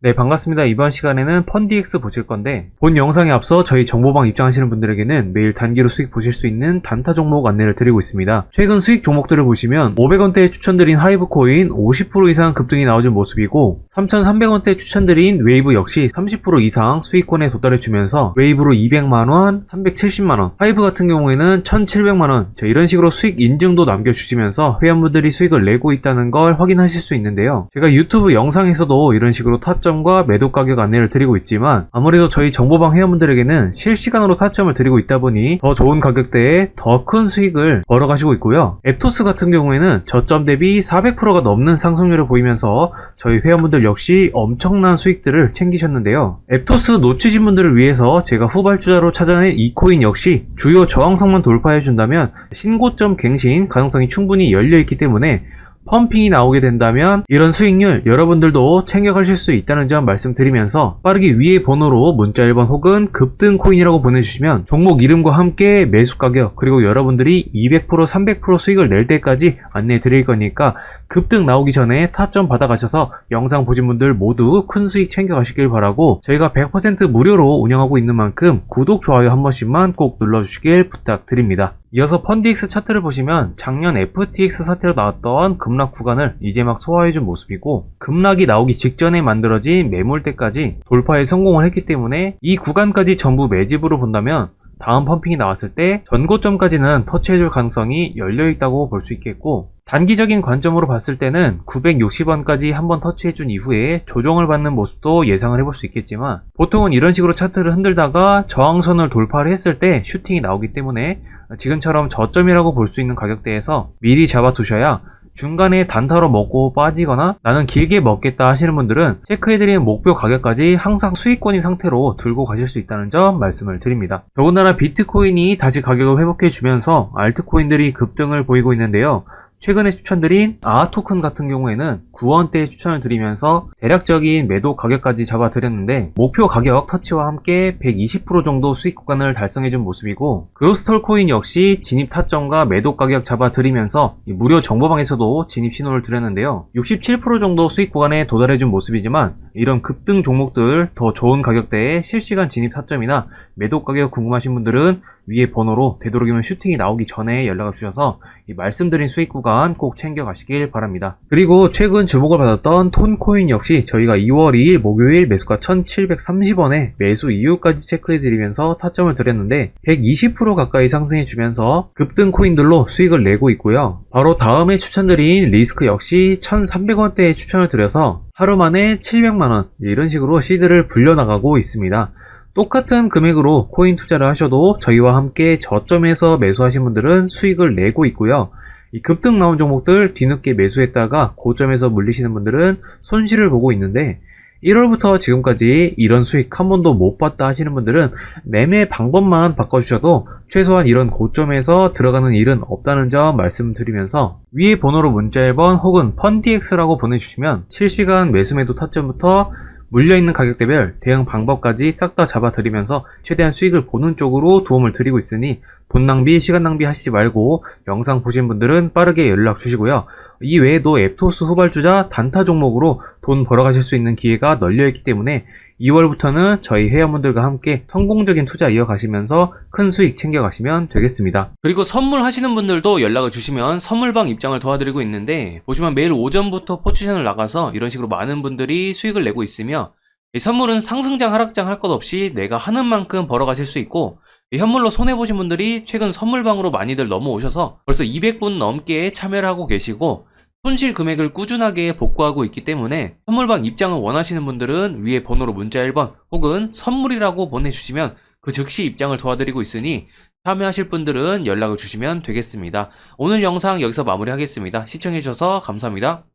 네, 반갑습니다. 이번 시간에는 펀디엑스 보실 건데, 본 영상에 앞서 저희 정보방 입장하시는 분들에게는 매일 단기로 수익 보실 수 있는 단타 종목 안내를 드리고 있습니다. 최근 수익 종목들을 보시면 500원대에 추천드린 하이브 코인 50% 이상 급등이 나와준 모습이고, 3,300원대 추천드린 웨이브 역시 30% 이상 수익권에 도달해 주면서 웨이브로 200만원, 370만원, 하이브 같은 경우에는 1,700만원, 자, 이런 식으로 수익 인증도 남겨주시면서 회원분들이 수익을 내고 있다는 걸 확인하실 수 있는데요. 제가 유튜브 영상에서도 이런 식으로 타점 과 매도 가격 안내를 드리고 있지만 아무래도 저희 정보방 회원분들에게는 실시간으로 타점을 드리고 있다 보니 더 좋은 가격대에 더 큰 수익을 벌어가시고 있고요. 앱토스 같은 경우에는 저점 대비 400%가 넘는 상승률을 보이면서 저희 회원분들 역시 엄청난 수익들을 챙기셨는데요. 앱토스 놓치신 분들을 위해서 제가 후발주자로 찾아낸 이 코인 역시 주요 저항성만 돌파해준다면 신고점 갱신 가능성이 충분히 열려있기 때문에 펌핑이 나오게 된다면 이런 수익률 여러분들도 챙겨가실 수 있다는 점 말씀드리면서 빠르게 위의 번호로 문자 1번 혹은 급등 코인이라고 보내주시면 종목 이름과 함께 매수 가격 그리고 여러분들이 200% 300% 수익을 낼 때까지 안내해 드릴 거니까 급등 나오기 전에 타점 받아가셔서 영상 보신 분들 모두 큰 수익 챙겨가시길 바라고 저희가 100% 무료로 운영하고 있는 만큼 구독, 좋아요 한 번씩만 꼭 눌러주시길 부탁드립니다. 이어서 펀디엑스 차트를 보시면 작년 FTX 사태로 나왔던 급락 구간을 이제 막 소화해준 모습이고 급락이 나오기 직전에 만들어진 매물대까지 돌파에 성공을 했기 때문에 이 구간까지 전부 매집으로 본다면 다음 펌핑이 나왔을 때 전고점까지는 터치해줄 가능성이 열려있다고 볼 수 있겠고 단기적인 관점으로 봤을 때는 960원까지 한번 터치해준 이후에 조정을 받는 모습도 예상을 해볼 수 있겠지만 보통은 이런 식으로 차트를 흔들다가 저항선을 돌파를 했을 때 슈팅이 나오기 때문에 지금처럼 저점이라고 볼 수 있는 가격대에서 미리 잡아두셔야 중간에 단타로 먹고 빠지거나 나는 길게 먹겠다 하시는 분들은 체크해드린 목표 가격까지 항상 수익권인 상태로 들고 가실 수 있다는 점 말씀을 드립니다. 더군다나 비트코인이 다시 가격을 회복해주면서 알트코인들이 급등을 보이고 있는데요. 최근에 추천드린 아토큰 같은 경우에는 9원대에 추천을 드리면서 대략적인 매도 가격까지 잡아드렸는데 목표 가격 터치와 함께 120% 정도 수익 구간을 달성해준 모습이고 그로스톨 코인 역시 진입 타점과 매도 가격 잡아드리면서 이 무료 정보방에서도 진입 신호를 드렸는데요 67% 정도 수익 구간에 도달해준 모습이지만 이런 급등 종목들 더 좋은 가격대에 실시간 진입 타점이나 매도 가격 궁금하신 분들은 위에 번호로 되도록이면 슈팅이 나오기 전에 연락을 주셔서 이 말씀드린 수익 구간 꼭 챙겨가시길 바랍니다. 그리고 최근 주목을 받았던 톤코인 역시 저희가 2월 2일 목요일 매수가 1730원에 매수 이유까지 체크해드리면서 타점을 드렸는데 120% 가까이 상승해주면서 급등 코인들로 수익을 내고 있고요. 바로 다음에 추천드린 리스크 역시 1300원대에 추천을 드려서 하루 만에 700만원 이런 식으로 시드를 불려나가고 있습니다. 똑같은 금액으로 코인 투자를 하셔도 저희와 함께 저점에서 매수하신 분들은 수익을 내고 있고요. 이 급등 나온 종목들 뒤늦게 매수했다가 고점에서 물리시는 분들은 손실을 보고 있는데 1월부터 지금까지 이런 수익 한 번도 못 봤다 하시는 분들은 매매 방법만 바꿔주셔도 최소한 이런 고점에서 들어가는 일은 없다는 점 말씀드리면서 위에 번호로 문자 1번 혹은 펀디엑스라고 보내주시면 실시간 매수매도 타점부터 물려있는 가격대별 대응 방법까지 싹 다 잡아드리면서 최대한 수익을 보는 쪽으로 도움을 드리고 있으니 돈 낭비, 시간 낭비 하시지 말고 영상 보신 분들은 빠르게 연락 주시고요. 이 외에도 앱토스 후발주자 단타 종목으로 돈 벌어가실 수 있는 기회가 널려있기 때문에 2월부터는 저희 회원분들과 함께 성공적인 투자 이어가시면서 큰 수익 챙겨가시면 되겠습니다. 그리고 선물 하시는 분들도 연락을 주시면 선물방 입장을 도와드리고 있는데 보시면 매일 오전부터 포지션을 나가서 이런 식으로 많은 분들이 수익을 내고 있으며 이 선물은 상승장 하락장 할 것 없이 내가 하는 만큼 벌어가실 수 있고 이 현물로 손해보신 분들이 최근 선물방으로 많이들 넘어오셔서 벌써 200분 넘게 참여를 하고 계시고 손실 금액을 꾸준하게 복구하고 있기 때문에 선물방 입장을 원하시는 분들은 위에 번호로 문자 1번 혹은 선물이라고 보내주시면 그 즉시 입장을 도와드리고 있으니 참여하실 분들은 연락을 주시면 되겠습니다. 오늘 영상 여기서 마무리하겠습니다. 시청해주셔서 감사합니다.